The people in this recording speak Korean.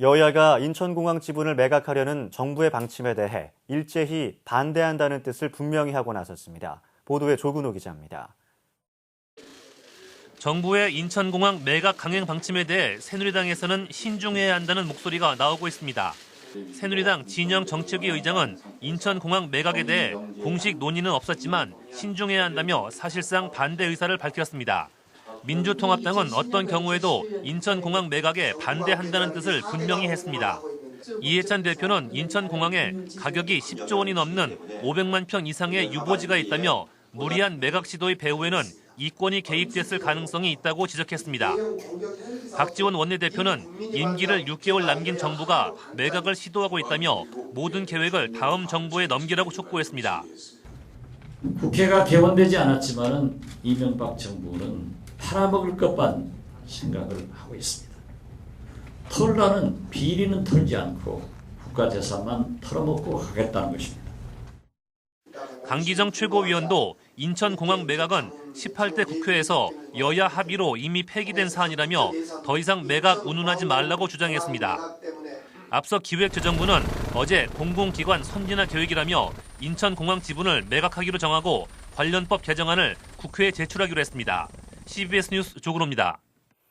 여야가 인천공항 지분을 매각하려는 정부의 방침에 대해 일제히 반대한다는 뜻을 분명히 하고 나섰습니다. 보도에 조근호 기자입니다. 정부의 인천공항 매각 강행 방침에 대해 새누리당에서는 신중해야 한다는 목소리가 나오고 있습니다. 새누리당 진영 정책위 의장은 인천공항 매각에 대해 공식 논의는 없었지만 신중해야 한다며 사실상 반대 의사를 밝혔습니다. 민주통합당은 어떤 경우에도 인천공항 매각에 반대한다는 뜻을 분명히 했습니다. 이해찬 대표는 인천공항에 가격이 10조 원이 넘는 500만 평 이상의 유보지가 있다며 무리한 매각 시도의 배후에는 이권이 개입됐을 가능성이 있다고 지적했습니다. 박지원 원내대표는 임기를 6개월 남긴 정부가 매각을 시도하고 있다며 모든 계획을 다음 정부에 넘기라고 촉구했습니다. 국회가 개원되지 않았지만은 이명박 정부는 팔아먹을 것만 생각을 하고 있습니다. 털라는 비리는 털지 않고 국가 재산만 털어먹고 가겠다는 것입니다. 강기정 최고위원도 인천공항 매각은 18대 국회에서 여야 합의로 이미 폐기된 사안이라며 더 이상 매각 운운하지 말라고 주장했습니다. 앞서 기획재정부는 어제 공공기관 선진화 계획이라며 인천공항 지분을 매각하기로 정하고 관련법 개정안을 국회에 제출하기로 했습니다. CBS 뉴스 조근호입니다.